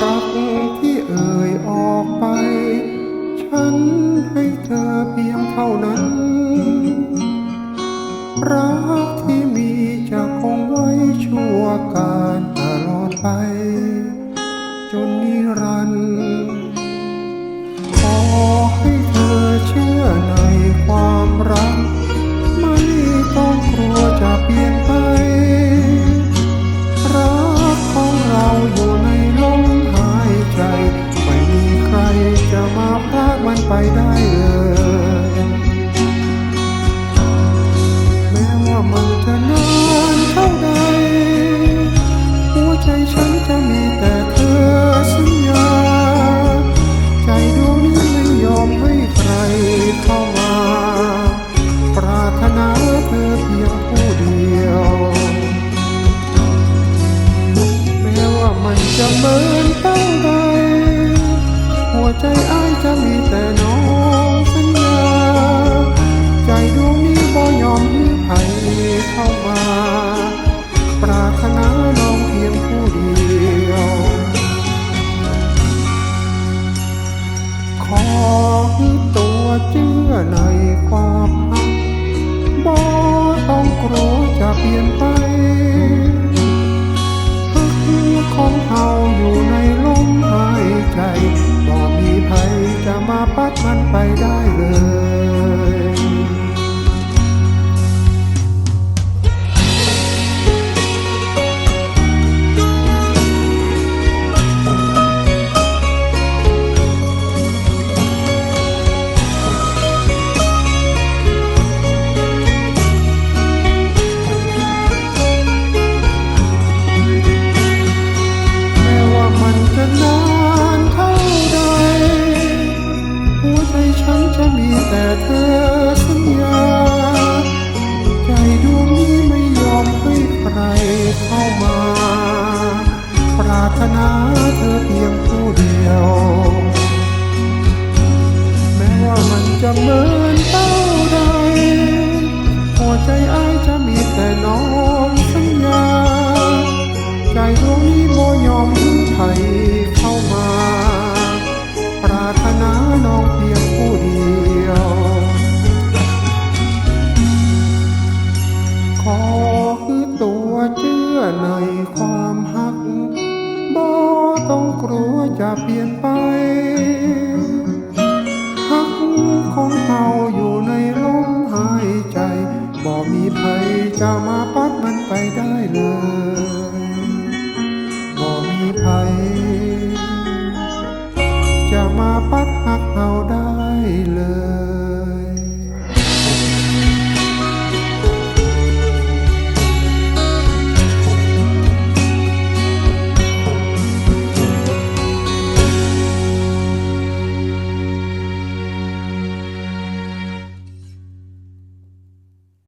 รักที่เอ่ยออกไป ฉันให้เธอเพียงเท่านั้น หั เปลี่ยนไปฮักของเฮาอยู่ในลมหายใจบ่มีภัยจะมาปัดมันไปได้เลย แต่เธอสัญญา ใจดวงนี้ไม่ยอมให้ใครเข้ามา ปรารถนาเธอเพียงผู้เดียว แม้ว่ามันจะเหมือนเต้าใดหัวใจอ้ายจะมีแต่น้องสัญญา ใจดวงนี้บ่ยอมให้ใครเข้ามา ปรารถนา ในความหักบ่ต้องกลัวจะเปลี่ยนไปหักของเฮาอยู่ในลมหายใจบ่มีภัยจะมาปัดมันไปได้เลยบ่มีภัยจะมาปัดหักเฮาได้เลย